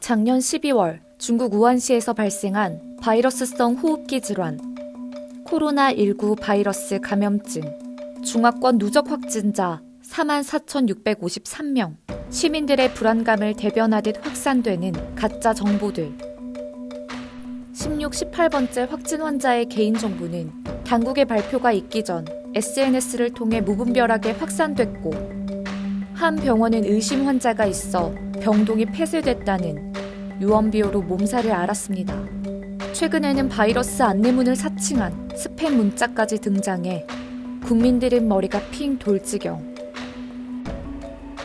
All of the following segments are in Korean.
작년 12월 중국 우한시에서 발생한 바이러스성 호흡기 질환 코로나19 바이러스 감염증 중화권 누적 확진자 44,653명 시민들의 불안감을 대변하듯 확산되는 가짜 정보들. 16, 18번째 확진 환자의 개인 정보는 당국의 발표가 있기 전 SNS를 통해 무분별하게 확산됐고 한 병원은 의심 환자가 있어 병동이 폐쇄됐다는 유언비어로 몸살을 앓았습니다. 최근에는 바이러스 안내문을 사칭한 스팸 문자까지 등장해 국민들은 머리가 핑 돌 지경.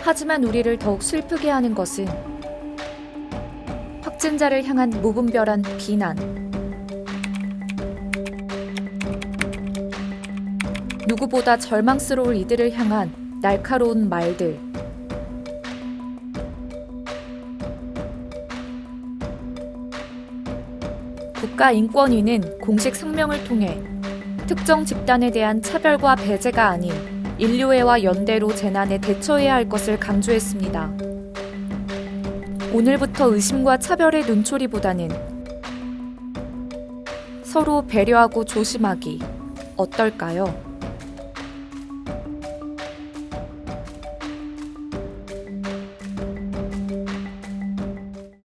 하지만 우리를 더욱 슬프게 하는 것은 확진자를 향한 무분별한 비난. 누구보다 절망스러울 이들을 향한 날카로운 말들. 국가인권위는 공식 성명을 통해 특정 집단에 대한 차별과 배제가 아닌 인류애와 연대로 재난에 대처해야 할 것을 강조했습니다. 오늘부터 의심과 차별의 눈초리보다는 서로 배려하고 조심하기 어떨까요?